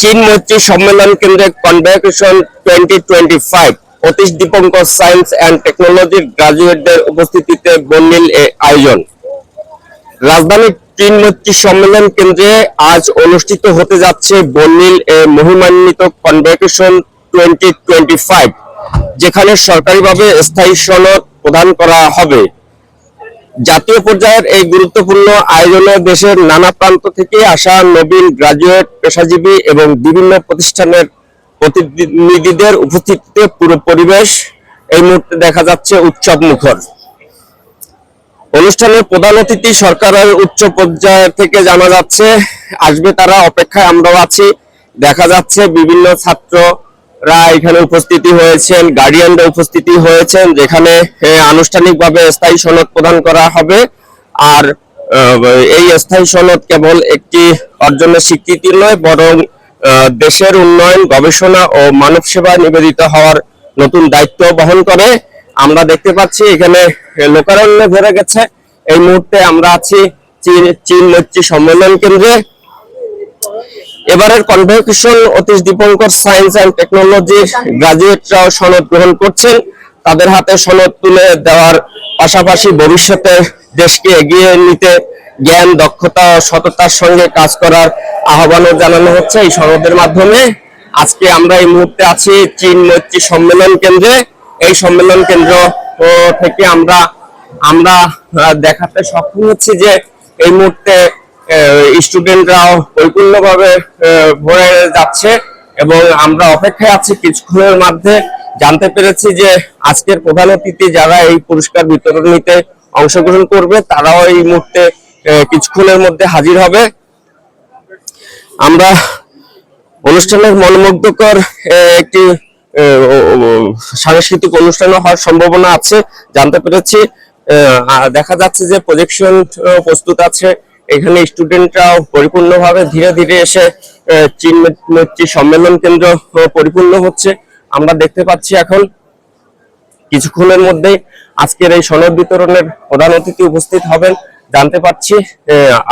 চীন মৈত্রী সম্মেলন কেন্দ্রে convocation twenty twenty five Atish Dipankar science and টেকনোলজির গ্রাজুয়েটদের উপস্থিতিতে বন্যিল এ আয়োজন। রাজধানীর চীন মৈত্রী সম্মেলন কেন্দ্রে আজ অনুষ্ঠিত হতে যাচ্ছে বন্যিল এ মহিমান্বিত কনভেকেশন টোয়েন্টি টোয়েন্টি ফাইভ যেখানে সরকারিভাবে স্থায়ী সনদ প্রদান করা হবে। জাতীয় পর্যায়ের এই গুরুত্বপূর্ণ আয়োজনে দেশের নানা প্রান্ত থেকে আসা নবীন গ্রাজুয়েট, পেশাজীবী এবং বিভিন্ন প্রতিষ্ঠানের প্রতিনিধিদের উপস্থিতিতে পুরো পরিবেশ এই মুহূর্তে দেখা যাচ্ছে উৎসব মুখর। অনুষ্ঠানের প্রধান অতিথি সরকারের উচ্চ পর্যায় থেকে জানা যাচ্ছে, আসবে তারা, অপেক্ষায় আমরাও আছি। দেখা যাচ্ছে বিভিন্ন ছাত্ররা এখানে উপস্থিতি হয়েছেন গার্ডিয়ানরা উপস্থিতি হয়েছেন, যেখানে আনুষ্ঠানিকভাবে স্থায়ী সনদ প্রদান করা হবে। আর এই স্থায়ী সনদ কেবল একটি অর্জনের স্বীকৃতি নয়, বরং দেশের উন্নয়ন, গবেষণা ও মানব সেবা নিবেদিত হওয়ার নতুন দায়িত্ব বহন করে। আমরা দেখতে পাচ্ছি এখানে লোকারণ্যে ভরে গেছে। এই মুহূর্তে আমরা আছি চীন চীন মৈত্রী সম্মেলন কেন্দ্রে। এবারের convocation Atish Dipankar science and technology গ্রাজুয়েটরাও সনদ গ্রহণ করছেন। তাদের হাতে সনদ তুলে দেওয়ার পাশাপাশি ভবিষ্যতে দেশকে এগিয়ে নিতে জ্ঞান, দক্ষতা, সততার সঙ্গে কাজ করার আহ্বানও জানানো হচ্ছে এই সনদের মাধ্যমে। আজকে আমরা এই মুহূর্তে আছি চীন মৈত্রী সম্মেলন কেন্দ্রে। এই সম্মেলন কেন্দ্র থেকে আমরা আমরা দেখাতে সক্ষম হচ্ছি যে এই মুহূর্তে স্টুডেন্টরাও পরিপূর্ণভাবে ভরে যাচ্ছে এবং আমরা অপেক্ষায় আছি কিছুক্ষণের মধ্যে। জানতে পেরেছি যে আজকের প্রধান অতিথি যারা এই পুরস্কার বিতরণীতে অংশগ্রহণ করবে, তারাও এই মুহূর্তে কিছুক্ষণের মধ্যে হাজির হবে। আমরা অনুষ্ঠানের মনোমুগ্ধকর একটি সাংস্কৃতিক অনুষ্ঠান হওয়ার সম্ভাবনা আছে। জানতে পেরেছি দেখা যাচ্ছে যে প্রজেকশন প্রস্তুত আছে এখানে স্টুডেন্টরাও পরিপূর্ণভাবে ধীরে ধীরে এসে চীন মৈত্রী সম্মেলন কেন্দ্র পরিপূর্ণ হচ্ছে। আমরা দেখতে পাচ্ছি এখন কিছুক্ষণের মধ্যেই আজকের এই সনদ বিতরণের প্রধান অতিথি উপস্থিত হবেন। জানতে পারছি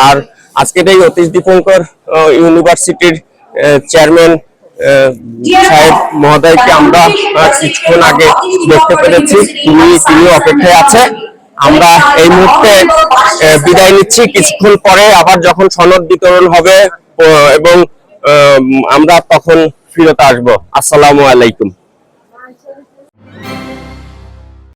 আর আজকের এই অতীশ দীপঙ্কর ইউনিভার্সিটির চেয়ারম্যান সাহেব মহোদয়কে আমরা কিছুক্ষণ আগে দেখতে পেরেছি। তিনি তিনি অপেক্ষায় আছে আমরা এই মুহূর্তে বিদায় নিচ্ছি। কিছুক্ষণ পরে আবার যখন সনদ বিতরণ হবে এবং আমরা তখন ফিরত আসব। আসসালামু আলাইকুম।